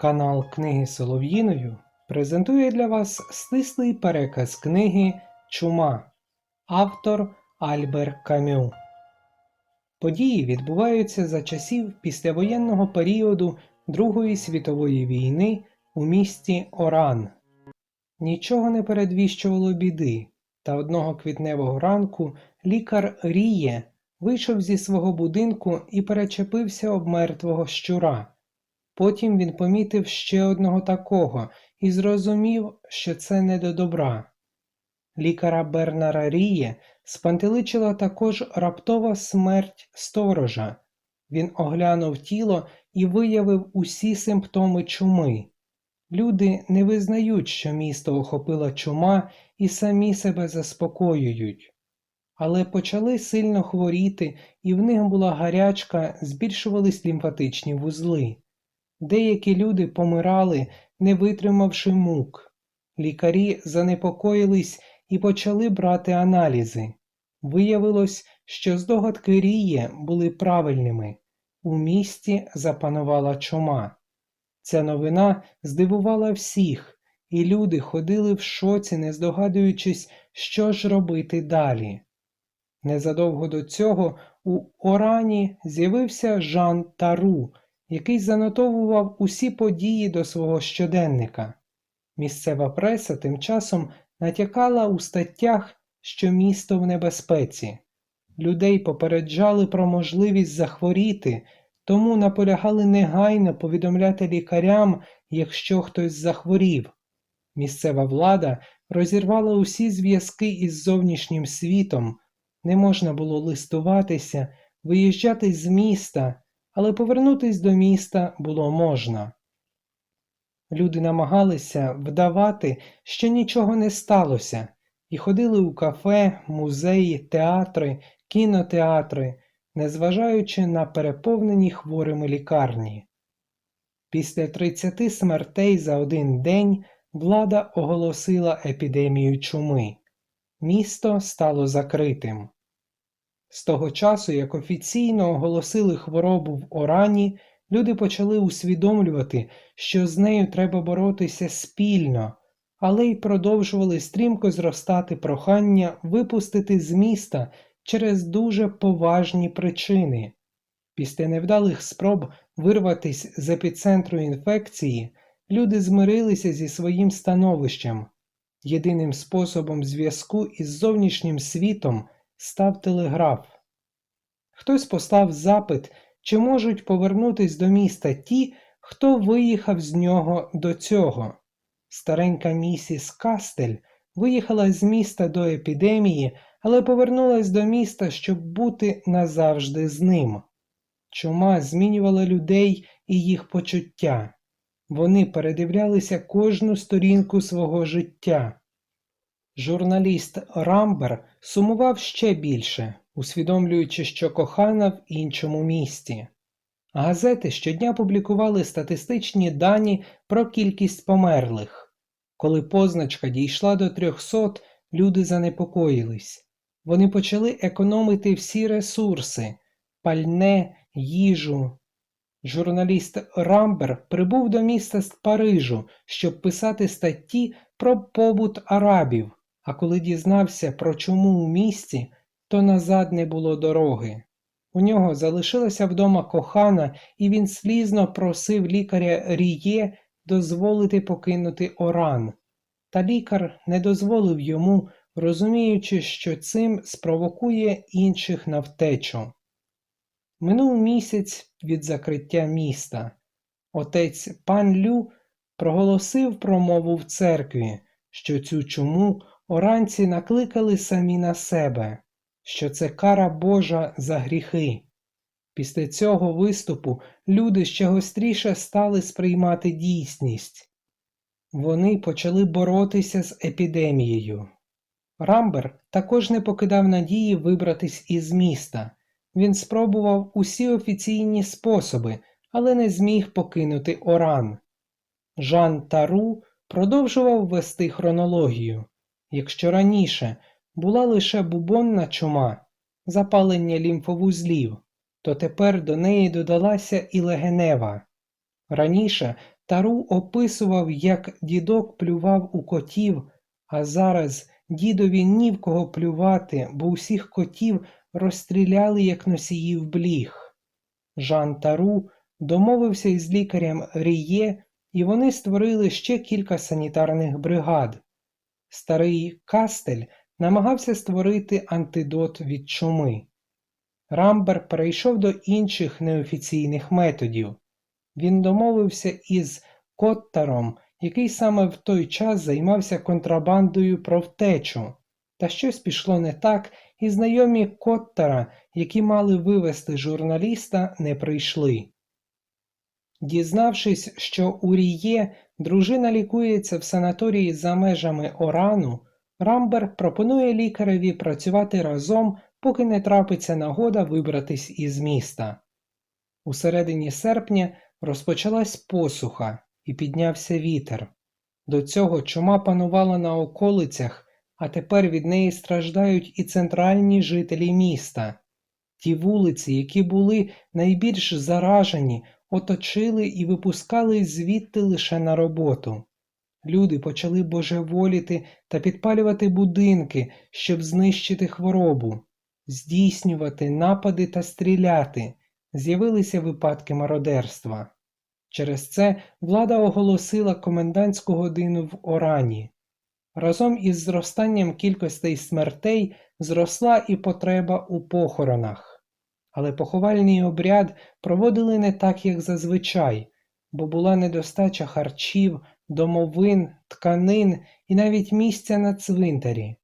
Канал Книги Солов'їною презентує для вас стислий переказ книги Чума, автор Альбер Камю. Події відбуваються за часів післявоєнного періоду Другої світової війни у місті Оран. Нічого не передвіщувало біди, та одного квітневого ранку лікар Ріє вийшов зі свого будинку і перечепився об мертвого щура. Потім він помітив ще одного такого і зрозумів, що це не до добра. Лікара Бернара Ріє спантеличила також раптова смерть сторожа. Він оглянув тіло і виявив усі симптоми чуми. Люди не визнають, що місто охопила чума і самі себе заспокоюють. Але почали сильно хворіти, і в них була гарячка, збільшувались лімфатичні вузли. Деякі люди помирали, не витримавши мук. Лікарі занепокоїлись і почали брати аналізи. Виявилось, що здогадки Ріє були правильними. У місті запанувала чума. Ця новина здивувала всіх, і люди ходили в шоці, не здогадуючись, що ж робити далі. Незадовго до цього у Орані з'явився Жан Тару, який занотовував усі події до свого щоденника. Місцева преса тим часом натякала у статтях, що місто в небезпеці. Людей попереджали про можливість захворіти, тому наполягали негайно повідомляти лікарям, якщо хтось захворів. Місцева влада розірвала усі зв'язки із зовнішнім світом, не можна було листуватися, виїжджати з міста, але повернутись до міста було можна. Люди намагалися вдавати, що нічого не сталося, і ходили у кафе, музеї, театри, кінотеатри, незважаючи на переповнені хворими лікарні. Після 30 смертей за один день влада оголосила епідемію чуми. Місто стало закритим. З того часу, як офіційно оголосили хворобу в Орані, люди почали усвідомлювати, що з нею треба боротися спільно, але й продовжували стрімко зростати прохання випустити з міста через дуже поважні причини. Після невдалих спроб вирватися з епіцентру інфекції, люди змирилися зі своїм становищем. Єдиним способом зв'язку із зовнішнім світом став телеграф. Хтось послав запит, чи можуть повернутись до міста ті, хто виїхав з нього до цього. Старенька місіс Кастель виїхала з міста до епідемії, але повернулась до міста, щоб бути назавжди з ним. Чума змінювала людей і їх почуття. Вони передивлялися кожну сторінку свого життя. Журналіст Рамбер сумував ще більше, усвідомлюючи, що кохана в іншому місті. Газети щодня публікували статистичні дані про кількість померлих. Коли позначка дійшла до 300, люди занепокоїлись. Вони почали економити всі ресурси пальне, їжу. Журналіст Рамбер прибув до міста з Парижу, щоб писати статті про побут арабів, а коли дізнався про чому у місті, то назад не було дороги. У нього залишилася вдома кохана, і він слізно просив лікаря Ріє дозволити покинути Оран. Та лікар не дозволив йому, розуміючи, що цим спровокує інших на втечу. Минув місяць від закриття міста. Отець пан Лю проголосив промову в церкві, що цю чуму оранці накликали самі на себе, що це кара Божа за гріхи. Після цього виступу люди ще гостріше стали сприймати дійсність. Вони почали боротися з епідемією. Рамбер також не покидав надії вибратись із міста. Він спробував усі офіційні способи, але не зміг покинути Оран. Жан Тару продовжував вести хронологію. Якщо раніше була лише бубонна чума, запалення лімфовузлів, то тепер до неї додалася і легенева. Раніше Тару описував, як дідок плював у котів, а зараз дідові ні в кого плювати, бо усіх котів розстріляли як носіїв бліг. Жан Тару домовився із лікарем Ріє, і вони створили ще кілька санітарних бригад. Старий Кастель намагався створити антидот від чуми. Рамбер перейшов до інших неофіційних методів. Він домовився із Коттаром, який саме в той час займався контрабандою про втечу, та щось пішло не так, і знайомі Коттара, які мали вивести журналіста, не прийшли. Дізнавшись, що у Ріє дружина лікується в санаторії за межами Орану, Рамбер пропонує лікареві працювати разом, поки не трапиться нагода вибратись із міста. У середині серпня розпочалась посуха і піднявся вітер. До цього чума панувала на околицях, а тепер від неї страждають і центральні жителі міста. Ті вулиці, які були найбільш заражені, оточили і випускали звідти лише на роботу. Люди почали божеволіти та підпалювати будинки, щоб знищити хворобу, здійснювати напади та стріляти. З'явилися випадки мародерства. Через це влада оголосила комендантську годину в Орані. Разом із зростанням кількостей смертей зросла і потреба у похоронах. Але поховальний обряд проводили не так, як зазвичай, бо була недостача харчів, домовин, тканин і навіть місця на цвинтарі.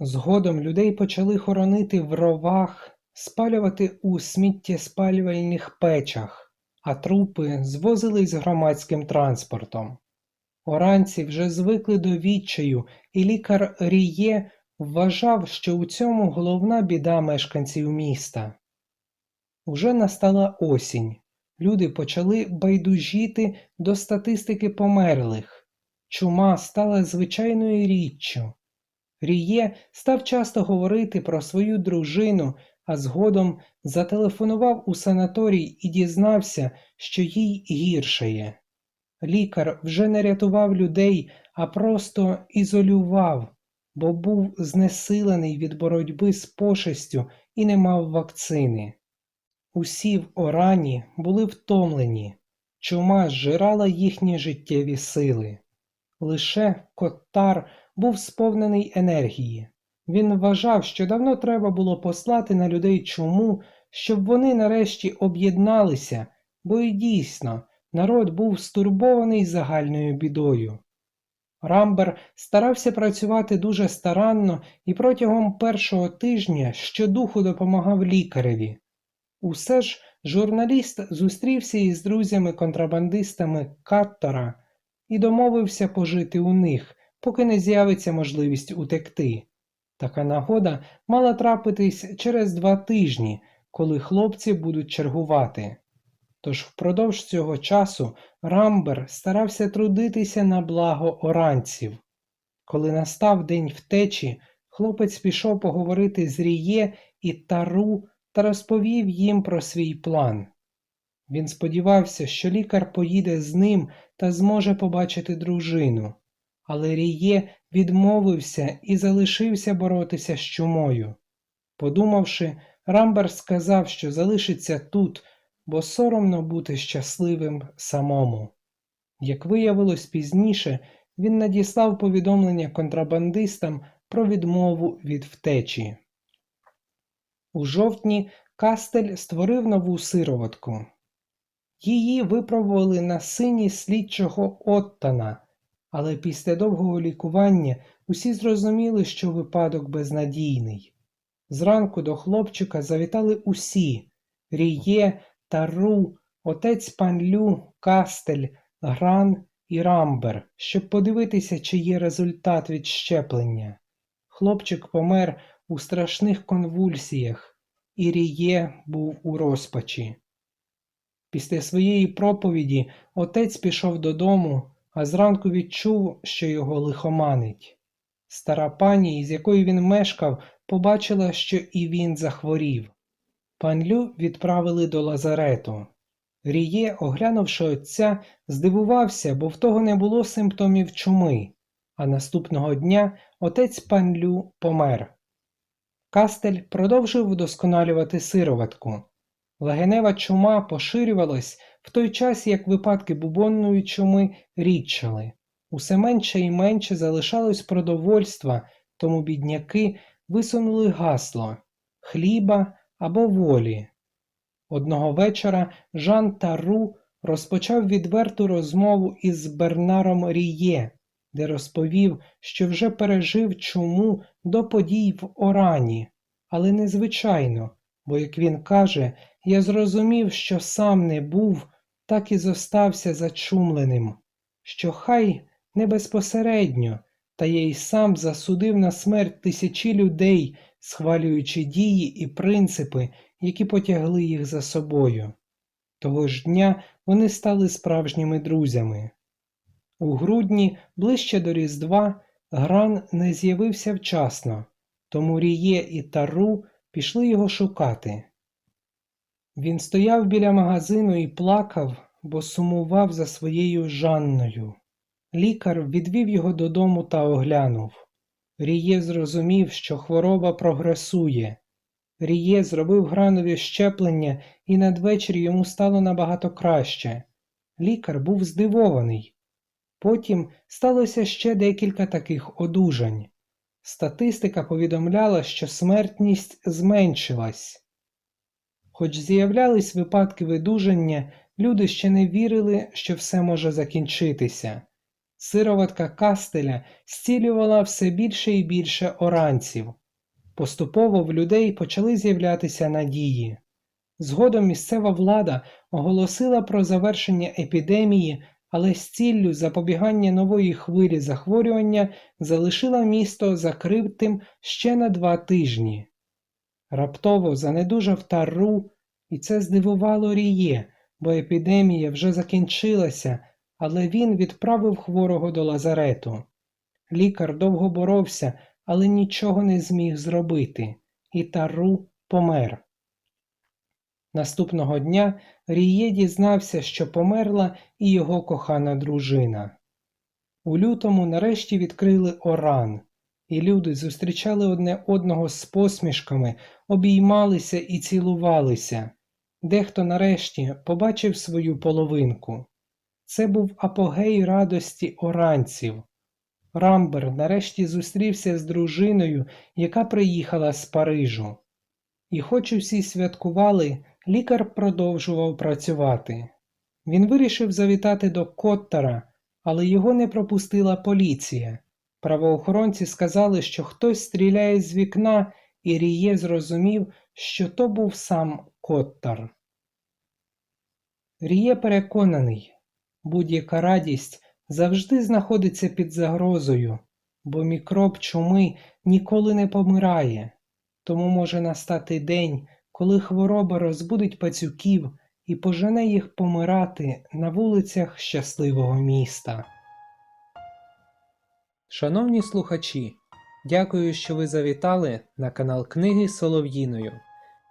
Згодом людей почали хоронити в ровах, спалювати у сміттєспалювальних печах, а трупи звозились громадським транспортом. Оранці вже звикли до відчаю, і лікар Ріє вважав, що у цьому головна біда мешканців міста. Уже настала осінь. Люди почали байдужіти до статистики померлих. Чума стала звичайною річчю. Ріє став часто говорити про свою дружину, а згодом зателефонував у санаторій і дізнався, що їй гіршає. Лікар вже не рятував людей, а просто ізолював, бо був знесилений від боротьби з пошестю і не мав вакцини. Усі в Орані були втомлені, чума зжирала їхні життєві сили. Лише Коттар був сповнений енергії. Він вважав, що давно треба було послати на людей чуму, щоб вони нарешті об'єдналися, бо і дійсно народ був стурбований загальною бідою. Рамбер старався працювати дуже старанно і протягом першого тижня щодуху допомагав лікареві. Усе ж журналіст зустрівся із друзями-контрабандистами Каттора і домовився пожити у них, поки не з'явиться можливість утекти. Така нагода мала трапитись через два тижні, коли хлопці будуть чергувати. Тож впродовж цього часу Рамбер старався трудитися на благо оранців. Коли настав день втечі, хлопець пішов поговорити з Ріє і Тару та розповів їм про свій план. Він сподівався, що лікар поїде з ним та зможе побачити дружину, але Ріє відмовився і залишився боротися з чумою. Подумавши, Рамбер сказав, що залишиться тут, бо соромно бути щасливим самому. Як виявилось пізніше, він надіслав повідомлення контрабандистам про відмову від втечі. У жовтні Кастель створив нову сироватку. Її випробували на сині слідчого Оттана, але після довгого лікування усі зрозуміли, що випадок безнадійний. Зранку до хлопчика завітали усі Ріє, Тару, отець Панлю, Кастель, Гран і Рамбер, щоб подивитися, чи є результат від щеплення. Хлопчик помер у страшних конвульсіях, і Ріє був у розпачі. Після своєї проповіді отець пішов додому, а зранку відчув, що його лихоманить. Стара пані, із якою він мешкав, побачила, що і він захворів. Панлю відправили до лазарету. Ріє, оглянувши отця, здивувався, бо в того не було симптомів чуми, а наступного дня отець Панлю помер. Кастель продовжив вдосконалювати сироватку. Легенева чума поширювалась в той час, як випадки бубонної чуми рідчали. Усе менше і менше залишалось продовольства, тому бідняки висунули гасло хліба або волі. Одного вечора Жан Тару розпочав відверту розмову із Бернаром Ріє, де розповів, що вже пережив чуму до подій в Орані, але незвичайно, бо, як він каже, я зрозумів, що сам не був, так і зостався зачумленим, що хай не безпосередньо, та я й сам засудив на смерть тисячі людей, схвалюючи дії і принципи, які потягли їх за собою. Того ж дня вони стали справжніми друзями. У грудні, ближче до Різдва, Гран не з'явився вчасно, тому Ріє і Тару пішли його шукати. Він стояв біля магазину і плакав, бо сумував за своєю Жанною. Лікар відвів його додому та оглянув. Ріє зрозумів, що хвороба прогресує. Ріє зробив гранові щеплення, і надвечір йому стало набагато краще. Лікар був здивований. Потім сталося ще декілька таких одужань. Статистика повідомляла, що смертність зменшилась. Хоч з'являлись випадки видужання, люди ще не вірили, що все може закінчитися. Сироватка Кастеля зцілювала все більше і більше оранців. Поступово в людей почали з'являтися надії. Згодом місцева влада оголосила про завершення епідемії, але з ціллю запобігання нової хвилі захворювання залишила місто закритим ще на два тижні. Раптово занедужав Тару, і це здивувало Ріє, бо епідемія вже закінчилася, але він відправив хворого до лазарету. Лікар довго боровся, але нічого не зміг зробити, і Тару помер. Наступного дня Ріє дізнався, що померла і його кохана дружина. У лютому нарешті відкрили Оран, і люди зустрічали одне одного з посмішками, обіймалися і цілувалися. Дехто нарешті побачив свою половинку. Це був апогей радості оранців. Рамбер нарешті зустрівся з дружиною, яка приїхала з Парижу. І хоч усі святкували, лікар продовжував працювати. Він вирішив завітати до Коттера, але його не пропустила поліція. Правоохоронці сказали, що хтось стріляє з вікна, і Ріє зрозумів, що то був сам Коттер. Ріє переконаний, будь-яка радість завжди знаходиться під загрозою, бо мікроб чуми ніколи не помирає, тому може настати день, коли хвороба розбудить пацюків і пожене їх помирати на вулицях щасливого міста. Шановні слухачі, дякую, що ви завітали на канал Книги Солов'їною.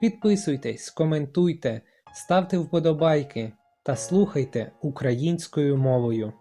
Підписуйтесь, коментуйте, ставте вподобайки та слухайте українською мовою.